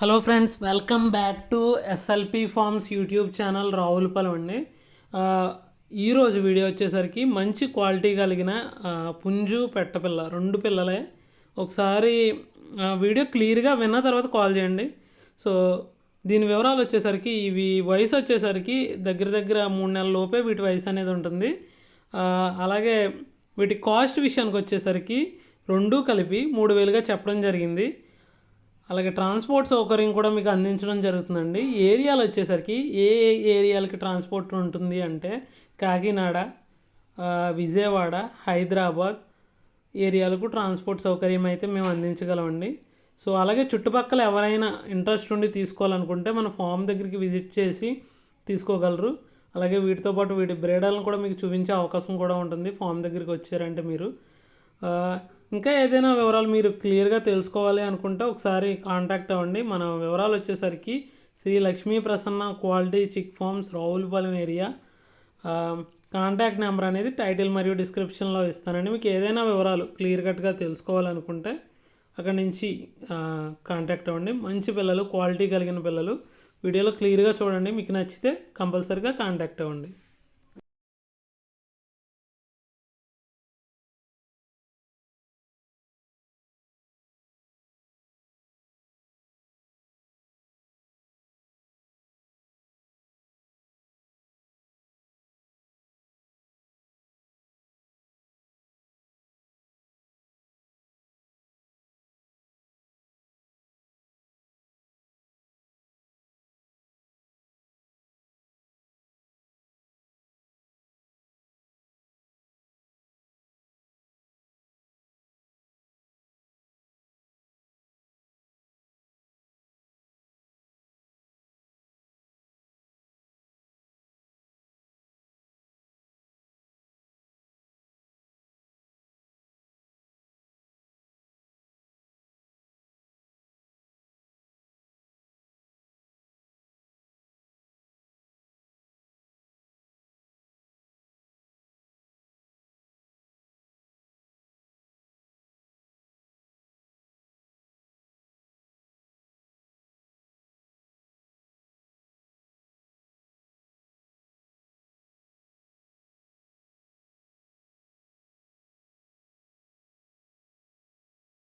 Hello friends welcome back to SLP farms YouTube channel Ravulapalem అండి. ఈరోజు video వచ్చేసరికి మంచి క్వాలిటీ కలిగిన పుంజు పెట్టపిల్ల రెండు పిల్లలే. ఒకసారి వీడియో క్లియర్గా విన్న తర్వాత కాల్ చేయండి. సో దీని వివరాలు వచ్చేసరికి ఇవి వయసు వచ్చేసరికి దగ్గర దగ్గర మూడు నెలల లోపే వీటి వయసు అనేది ఉంటుంది. అలాగే వీటి కాస్ట్ విషయానికి వచ్చేసరికి రెండు కలిపి మూడు వేలుగా చెప్పడం జరిగింది. అలాగే ట్రాన్స్పోర్ట్ సౌకర్యం కూడా మీకు అందించడం జరుగుతుందండి. ఏరియాలు వచ్చేసరికి ఏ ఏ ఏరియాలకి ట్రాన్స్పోర్ట్ ఉంటుంది అంటే కాకినాడ విజయవాడ హైదరాబాద్ ఏరియాలకు ట్రాన్స్పోర్ట్ సౌకర్యం అయితే మేము అందించగలమండి. సో అలాగే చుట్టుపక్కల ఎవరైనా ఇంట్రెస్ట్ ఉండి తీసుకోవాలనుకుంటే మన ఫామ్ దగ్గరికి విజిట్ చేసి తీసుకోగలరు. అలాగే వీటితో పాటు వీటి బ్రేడర్లను కూడా మీకు చూపించే అవకాశం కూడా ఉంటుంది. ఫామ్ దగ్గరికి వచ్చారంటే మీరు. ఇంకా ఏదైనా వివరాలు మీరు క్లియర్గా తెలుసుకోవాలి అనుకుంటే ఒకసారి కాంటాక్ట్ అవ్వండి. మన వివరాలు వచ్చేసరికి Sri Lakshmi Prasanna quality chick farms Ravulapalem area. Contact number అనేది టైటిల్ మరియు డిస్క్రిప్షన్లో ఇస్తానండి. మీకు ఏదైనా వివరాలు క్లియర్ కట్గా తెలుసుకోవాలనుకుంటే అక్కడ నుంచి కాంటాక్ట్ అవ్వండి. మంచి పిల్లలు క్వాలిటీ కలిగిన పిల్లలు వీడియోలో క్లియర్గా చూడండి. మీకు నచ్చితే కంపల్సరీగా కాంటాక్ట్ అవ్వండి.